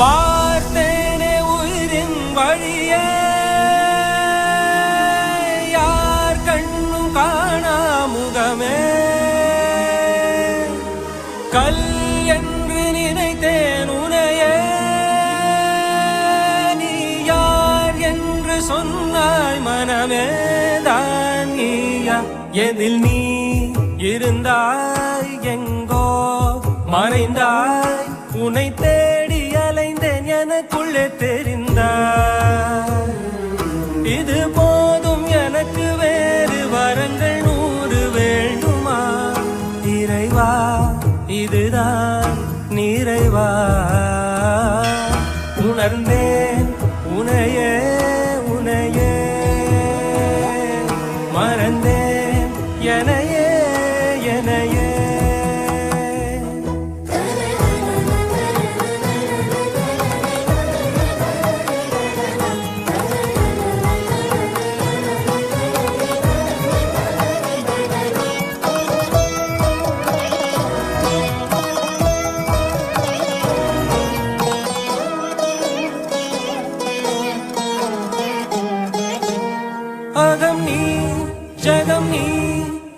பார்த்தேனே உயிரின் வழியே. யார் கண்ணும் காணா முகமே. கல் என்று நினைத்தேன் உனையே. நீ யார் என்று சொன்னாய் மனமே தான் நீயா எதில் நீ இருந்தாய் எங்கோ மறைந்தாய் உனைத்தே எனக்குள்ளே தெரிந்தாய். இது போதும் எனக்கு வேறு வரங்கள் நூறு வேண்டுமா? இறைவா இதுதான் நிறைவா. உணர்ந்தேன் உனையே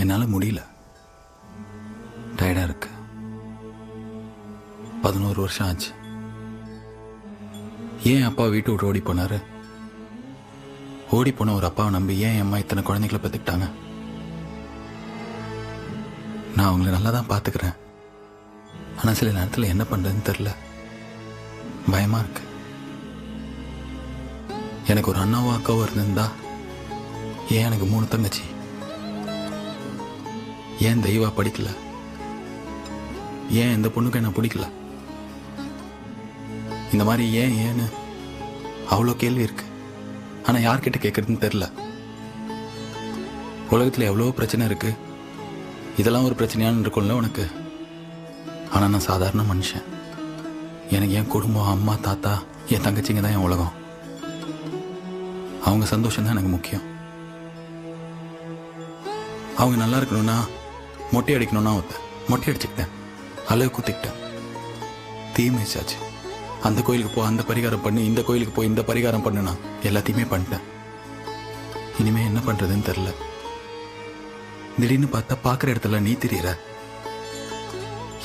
என்னால் முடியல. டயர்டாக இருக்கு. பதினோரு வருஷம் ஆச்சு. ஏன் அப்பா வீட்டு விட்டு ஓடி போனாரு? ஓடி போன ஒரு அப்பாவை நம்பி ஏன் அம்மா இத்தனை குழந்தைகளை பார்த்துக்கிட்டாங்க நான் அவங்கள நல்லா தான் பார்த்துக்கிறேன் ஆனால் சில நேரத்தில் என்ன பண்ணுறதுன்னு தெரில பயமாக இருக்கு. எனக்கு ஒரு அண்ணாவோ அக்காவோ இருந்திருந்தா ஏன் எனக்கு மூணு தங்கச்சி? ஏன் தெய்வா படிக்கல? ஏன் இந்த பொண்ணுக்கு என்ன பிடிக்கல? இந்த மாதிரி ஏன் ஏன்னு அவ்வளோ கேள்வி இருக்கு. ஆனால் யார்கிட்ட கேட்குறதுன்னு தெரில உலகத்தில் எவ்வளோ பிரச்சனை இருக்கு? இதெல்லாம் ஒரு பிரச்சனையான்னு இருக்கும்ல உனக்கு? ஆனால் நான் சாதாரண மனுஷன். எனக்கு என் குடும்பம் அம்மா தாத்தா என் தங்கச்சிங்க தான் என் உலகம். அவங்க சந்தோஷம் தான் எனக்கு முக்கியம். அவங்க நல்லா இருக்கணும்னா மொட்டை அடிக்கணும்னா ஒருத்தன் மொட்டை அடிச்சுக்கிட்டேன். அளவு குத்திக்கிட்டேன். தீமைச்சாச்சு அந்த கோயிலுக்கு போ அந்த பரிகாரம் பண்ணு இந்த கோயிலுக்கு போய் இந்த பரிகாரம் பண்ணுனா எல்லாத்தையுமே பண்ணிட்டேன். இனிமே என்ன பண்றதுன்னு தெரில திடீர்னு பார்த்தா பார்க்குற இடத்துல நீ தெரியற.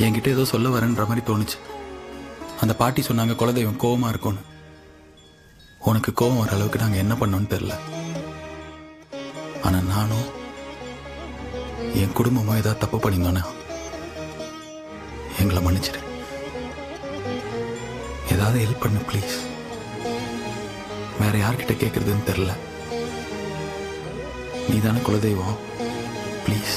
என்கிட்ட ஏதோ சொல்ல வரேன்ற மாதிரி தோணுச்சு. அந்த பாட்டி சொன்னாங்க குலதெய்வம் கோவமா இருக்கும்னு. உனக்கு கோவம் வர அளவுக்கு நாங்கள் என்ன பண்ணோன்னு தெரில ஆனால் நானும் என் குடும்பமா ஏதாவது தப்பு பண்ணியிருந்தோன்னா எங்களை மன்னிச்சிரு ஏதாவது ஹெல்ப் பண்ணு ப்ளீஸ் வேற யார்கிட்ட கேட்கறதுன்னு தெரில நீதானே குலதெய்வம். ப்ளீஸ்